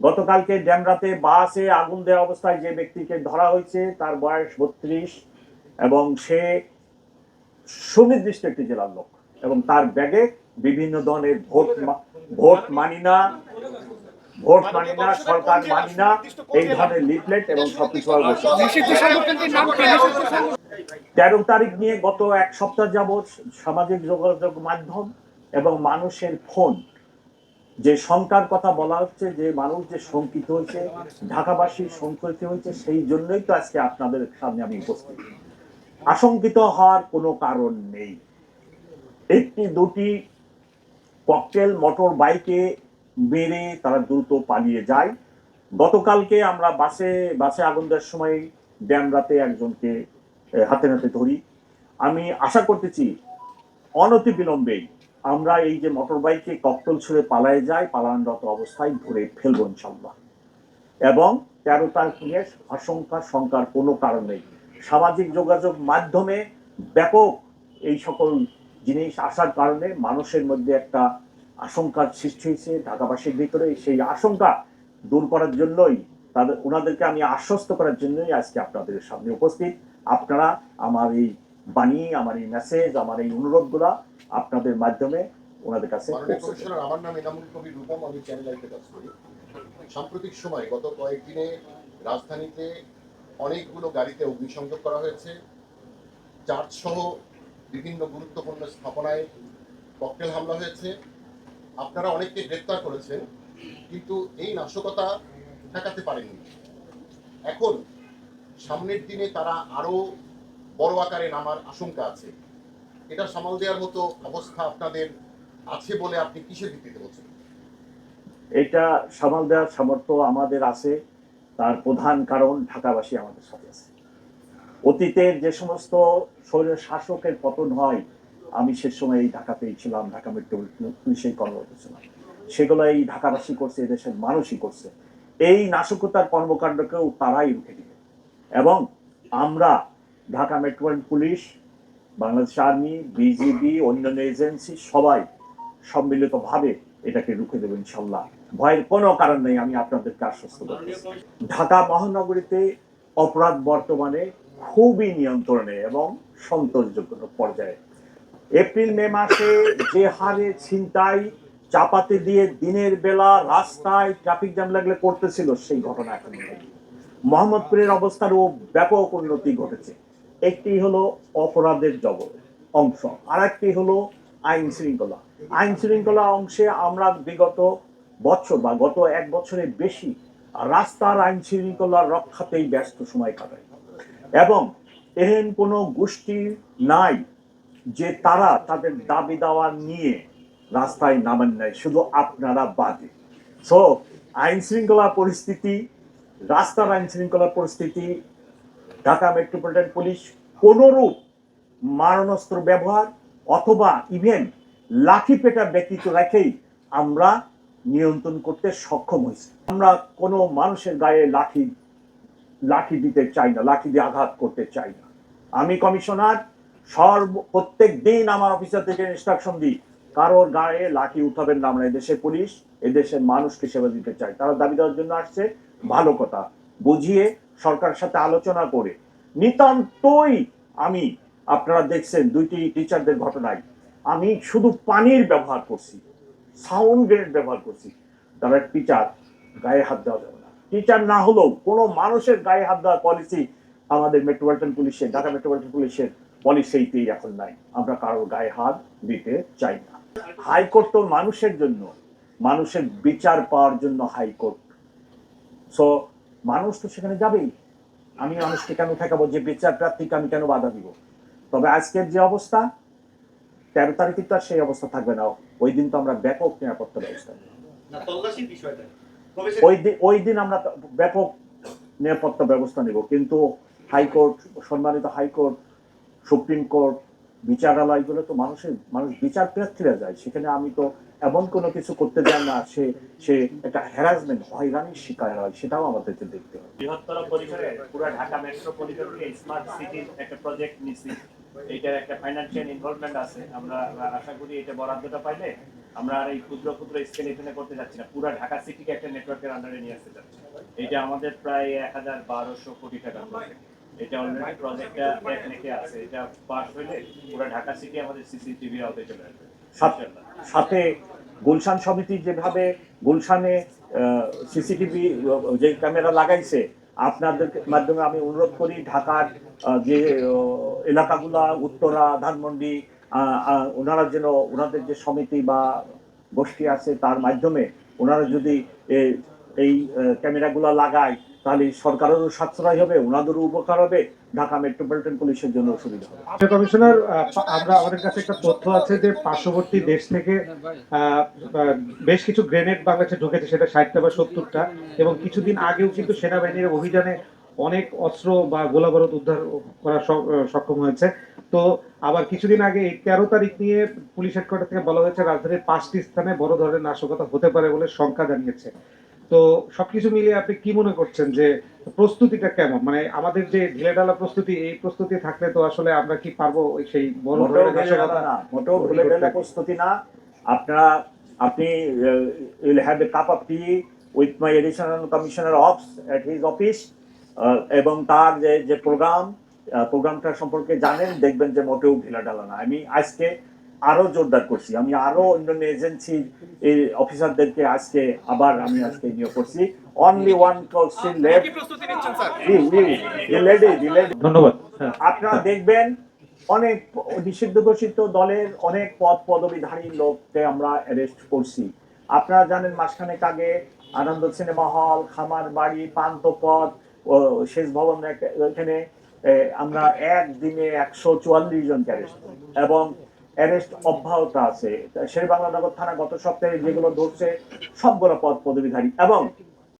গতকালকে ড্যামরাতে বাসে আগুন দেওয়া অবস্থায় যে ব্যক্তিকে ধরা হয়েছে তার বয়স বত্রিশ এবং সে সুনির্দিষ্ট একটি জেলার লোক এবং তার ব্যাগে বিভিন্ন ধরনের ভোট ভোট মানি না ভোট মানি না সরকার মানি না এই ধরনের লিফলেট এবং সবকিছু তেরো তারিখ নিয়ে গত এক সপ্তাহ যাবৎ সামাজিক যোগাযোগ মাধ্যম এবং মানুষের ফোন যে শঙ্কার কথা বলা হচ্ছে, যে মানুষ যে শঙ্কিত হয়েছে, ঢাকাবাসী শঙ্কিত হয়েছে, সেই জন্যই তো আজকে আপনাদের সামনে আমি উপস্থিত। আশঙ্কিত হওয়ার কোনো কারণ নেই। একটি, দুটি ককটেল মোটর বাইকে মেরে তারা দ্রুত পালিয়ে যায়। গতকালকে আমরা বাসে বাসে আগুন দেওয়ার সময় ড্যামরাতে একজনকে হাতে নাতে ধরি। আমি আশা করতেছি অনতি বিলম্বেই আমরা এই যে মোটর বাইকে ককটেল ছুড়ে পালায় যাই, পালানরত অবস্থায় ধরে ফেলব ইনশাল্লাহ এবং তেরো তারিখ নিয়ে আশঙ্কা, শঙ্কার কোনো কারণ নেই। সামাজিক যোগাযোগ মাধ্যমে ব্যাপক এই সকল জিনিস আসার কারণে মানুষের মধ্যে একটা আশঙ্কার সৃষ্টি হয়েছে, ঢাকাবাসীর ভিতরে। সেই আশঙ্কা দূর করার জন্যই, তাদের, ওনাদেরকে আমি আশ্বস্ত করার জন্যই আজকে আপনাদের সামনে উপস্থিত। আপনারা আমার এই বাণী আমার এই মেসেজ আমার এই অনুরোধগুলা আপনাদের মাধ্যমে ওনাদের কাছে। আমার নাম কবির রূপম আমি চ্যানেল আইতে কাজ করি। সাম্প্রতিক সময় গত কয়েকদিনে রাজধানীতে অনেকগুলো গাড়িতে অগ্নিসংযোগ করা হয়েছে। চার্চ সহ বিভিন্ন গুরুত্বপূর্ণ স্থাপনায় ককটেল হামলা হয়েছে। আপনারা অনেককে গ্রেপ্তার করেছেন কিন্তু এই নাশকতা ঠেকাতে পারেননি। এখন সামনের দিনে তারা আরও বড় আকারে নামার আশঙ্কা আছে। এটা সামাল দেওয়ার মতো অবস্থা আপনাদের আছে বলে আপনি কিসের ভিত্তিতে বলছেন? এটা সামাল দেওয়ার সামর্থ্য আমাদের আছে। তার প্রধান কারণ ঢাকাবাসী আমাদের সাথে আছে। অতীতের যে সমস্ত শাসকের পতন হয়, আমি সে সময় এই ঢাকাতেই ছিলাম, ঢাকা মেট্রো কর্মরত ছিলাম সেগুলো এই ঢাকাবাসী করছে, এদেশের মানুষই করছে। এই নাশকতার কর্মকাণ্ডকেও তারাই রুখে দিবে। এবং আমরা Dhaka metropolitan police, Bangladesh army, BGB, অন্যান্য এজেন্সি, সবাই সম্মিলিতভাবে এটাকে রুখে দেবো ইনশাল্লাহ ভয়ের কোনো কারণ নেই, আমি আপনাদেরকে আশ্বস্ত করতেছি। ঢাকা মহানগরীতে অপরাধ বর্তমানে খুবই নিয়ন্ত্রণে এবং সন্তোষযোগ্য পর্যায়ে। এপ্রিল, মে মাসে যে হারে ছিনতাই, চাপাতে দিয়ে দিনের বেলা রাস্তায় ট্রাফিক জ্যাম লাগলে করতেছিল, সেই ঘটনা এখন মোহাম্মদপুরের অবস্থারও ব্যাপক উন্নতি ঘটেছে। একটি হলো অপরাধের জগৎ অংশ আর একটি হলো আইন শৃঙ্খলা। আইন শৃঙ্খলা অংশে আমরা বিগত বছর বা গত এক বছরের বেশি রাস্তার আইন শৃঙ্খলা রক্ষাতেই ব্যস্ত সময় কাটাই। এবং এহেন কোনো গোষ্ঠী নাই যে তারা তাদের দাবি দাওয়া নিয়ে রাস্তায় নামেন নাই, শুধু আপনারা বাদে। সো আইন শৃঙ্খলা পরিস্থিতি, রাস্তার আইন শৃঙ্খলা পরিস্থিতি ঢাকা মেট্রোপলিটন পুলিশ কোনরূপ মারণাস্ত্র ব্যবহার অথবা ইভেন লাঠি পেটা ব্যতীত রেখেই আমরা নিয়ন্ত্রণ করতে সক্ষম হয়েছি। আমরা কোনো মানুষের গায়ে লাঠি লাঠি দিতে চাই না, লাঠি দিয়ে আঘাত করতে চাই না। আমি কমিশনার, সর্ব, প্রত্যেক দিন আমার অফিসার থেকে ইনস্ট্রাকশন দিই, কারোর গায়ে লাঠি উঠাবেন না আমরা, এদেশের পুলিশ, এদেশের মানুষকে সেবা দিতে চাই। তারা দাবি দেওয়ার জন্য আসছে, ভালো কথা। বুঝিয়ে সরকারের সাথে আলোচনা করে। নিতান্তই আমি, আপনারা দেখছেন দুইটি টিচারদের ঘটনায়। আমি শুধু পানির ব্যবহার করছি সাউন্ড গ্রেড ব্যবহার করছি। তারা টিচার গায়ে হাত দেওয়া যাবে না। টিচার না হলেও কোনো মানুষের গায়ে হাত দেওয়ার পলিসি আমাদের মেট্রোপলিটন পুলিশের ঢাকা মেট্রোপলিটন পুলিশের পলিসিতেই এখন নাই। আমরা কারোর গায়ে হাত দিতে চাই না। হাইকোর্ট তো মানুষের জন্য, মানুষের বিচার পাওয়ার জন্য হাইকোর্ট। সো মানুষ তো সেখানে যাবেই। আমি মানুষকে কেন ঠেকাবো যে বিচার প্রার্থীকে আমি কেন বাধা দিব? তবে আজকের যে অবস্থা তেরো তারিখে তো আর সেই অবস্থা থাকবে না। ওই দিন তো আমরা ব্যাপক নিরাপত্তা ব্যবস্থা ওই দিন ওই দিন আমরা ব্যাপক নিরাপত্তা ব্যবস্থা নেব। কিন্তু হাইকোর্ট সম্মানিত হাইকোর্ট সুপ্রিম কোর্ট বিচারালয়গুলো তো মানুষের মানুষ বিচার প্রার্থীরা যায়। সেখানে আমি তো এমন কোনো কিছু করতে চাই না, সে সে একটা হ্যারাসমেন্ট হয়রানির শিকার হয়, সেটাও আমাদেরকে দেখতে হবে। বৃহত্তর পরিসরে পুরো ঢাকা মেট্রোপলিটনকে স্মার্ট সিটির একটা প্রজেক্ট নিচ্ছি এইটার একটা ফাইন্যান্সিয়াল ইনভলভমেন্ট আছে। আমরা আশা করি এটা বরাদ্দটা পাইলে আমরা আর এই ক্ষুদ্র ক্ষুদ্র স্কেল এখানে করতে যাচ্ছি না। পুরো ঢাকা সিটিকে একটা নেটওয়ার্কের আন্ডারে নিয়ে আসতে যাচ্ছি। এটা আমাদের প্রায় এক হাজার বারোশো কোটি টাকা এটা অলরেডি প্রজেক্টটা আছে। এটা পাস হলে পুরো ঢাকা সিটি আমাদের সিসিটিভি আওতায় চলে আসবে। সাথে গুলশান সমিতি যেভাবে গুলশানে সিসিটিভি যে ক্যামেরা লাগাইছে, আপনাদের মাধ্যমে আমি অনুরোধ করি ঢাকার যে এলাকাগুলা, উত্তরা, ধানমন্ডি ওনারা যেন, ওনাদের যে সমিতি বা গোষ্ঠী আছে তার মাধ্যমে ওনারা যদি এই ক্যামেরাগুলা লাগায় তাহলে সরকারেরও সাশ্রয় হবে ওনাদেরও উপকার হবে ঢাকা মেট্রোপলিটন পুলিশের জন্য সুবিধা হবে। আচ্ছা, কমিশনার আমরা আমাদের কাছে একটা তথ্য আছে যে পার্শ্ববর্তী দেশ থেকে বেশ কিছু গ্রেনেড বাংলাদেশে ঢুকেছে সেটা ষাটটা বা সত্তরটা এবং কিছুদিন আগেও কিন্তু সেনাবাহিনীর অভিযানে অনেক অস্ত্র বা গোলা বারুদ উদ্ধার করা সক্ষম হয়েছে। তো আবার কিছুদিন আগে এই তেরো তারিখ নিয়ে পুলিশ হেডকোয়ার্টার থেকে বলা হয়েছে রাজধানীর পাঁচটি স্থানে বড় ধরনের নাশকতা হতে পারে বলে শঙ্কা জানিয়েছে। তো সবকিছু মিলিয়ে আপনি কি মনে করছেন যে প্রস্তুতিটা কেমন? মানে আমাদের যে ঢিলেঢালা প্রস্তুতি এই প্রস্তুতি থাকলে তো আসলে আমরা কি পারব সেই বড় মোটেও গেলে প্রস্তুতি না। আপনারা আপনি will have a cup of tea with my additional commissioner ops at his office এবং তার যে যে প্রোগ্রাম প্রোগ্রামটা সম্পর্কে জানেন দেখবেন যে মোটেও ঢিলা ঢালা না আমি আজকে আরও জোরদার করছি। আমি আরও অন্যান্য এজেন্সির এই অফিসারদেরকে আজকে আবার আমি আজকে নিয়োগ করছি। অনলি ওয়ান কোশ্চেন লেফট প্রস্তুতি নিচ্ছেন স্যার? লেডি লেডি ধন্যবাদ। হ্যাঁ আপনারা দেখবেন অনেক নিষিদ্ধ ঘোষিত দলের অনেক পদ পদবিধারী লোককে আমরা অ্যারেস্ট করছি। আপনারা জানেন মাসখানেক আগে আনন্দ সিনেমা হল খামার বাড়ি পান্তপথ ও শেষ ভবন এখানে আমরা একদিনে একশো চুয়াল্লিশ জনকে অ্যারেস্ট এবং অ্যারেস্ট অব্যাহত আছে। শেরবাংলা নগর থানা গত সপ্তাহে যেগুলো ধরছে সবগুলো পদ পদবীধারী এবং